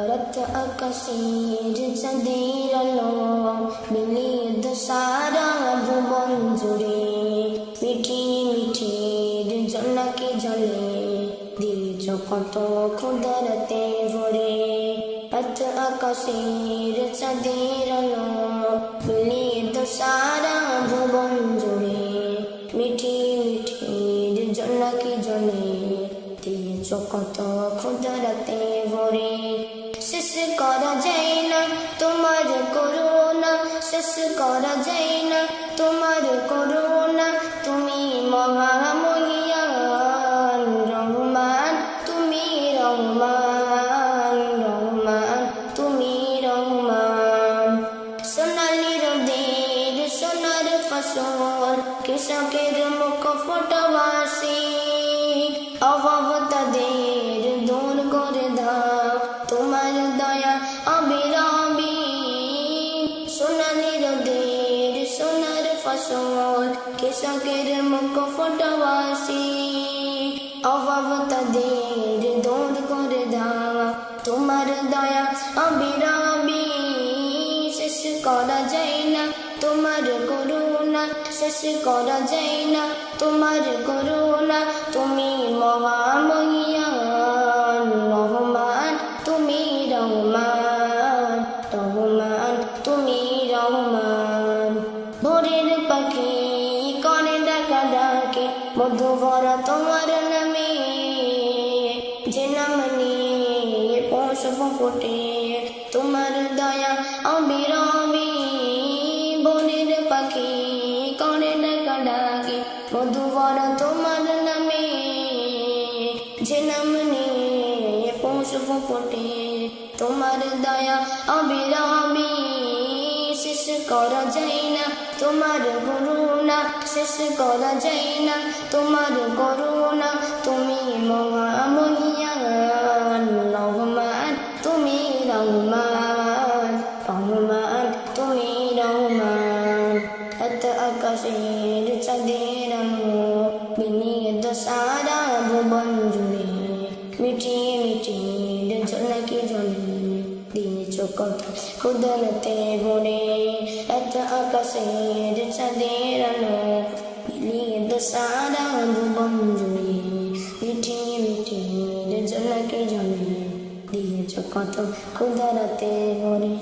রাত আকাশের চাঁদের আলো মিলিয়ে দো সারা ভুবন জুড়ে মিঠি মিঠির জোনাকি জলে দিয়েছ কত ক্ষুদারতে ভরে রাত আকাশের চাঁদের আলো মিলিয়ে সারা ভুবন জুড়ে মিঠি মিঠির জোনাকি জলে দিয়েছ কত ক্ষুদারতে ভরে শেষ করা যায় না, তোমার করুণা শেষ করা যায় না, তোমার করুণা তুমি মহামহিয়ান রহমান, তুমি রহমান রহমান, তুমি রহমান। সোনালি রোদের সোনার ফসল, কৃষকের মুখ ফোটাবাসী। অভাব সোনালি রোদের সোনার ফসল কৃষকের মুখ ফোটাবাসী অভাব তাদের দূর করে দাও, তোমার দয়া অবিরামী শেষ করা যায় না, তোমার করুণা। শেষ করা যায় না, তোমার করুণা, তুমি মহামহিয়ান তুমি রহমান ভোরের পাখি করে ডাকা ডাকে মধু তোমার নামে। যে নাম নিয়ে পশু ফোটে তোমার দয়া অবিরামী বনের পাখি করে ডাকা ডাকে মধু তোমার নামে। যে নাম নিয়ে পশু ফোটে তোমার দয়া করা যায় না তোমার করুণা, শেষ করা যায় না তোমার করুণা, তুমি মহামহিয়ান, রহমান, তুমি রহমান রহমান, তুমি রহমান। এত আকাশের চাঁদের বিনিয়ে দো সারা ভুবন জুড়ে, মিটিয়ে মিটিয়ে দিয়েছ কুদরতে গুণে এত আকাশের চাঁদের আলো মিলিয়ে তো সারা ভুবন জুড়ে মিঠিয়ে মিঠিয়ে ঝলকি ঝলে দিয়েছ কত কুদরতে ভরে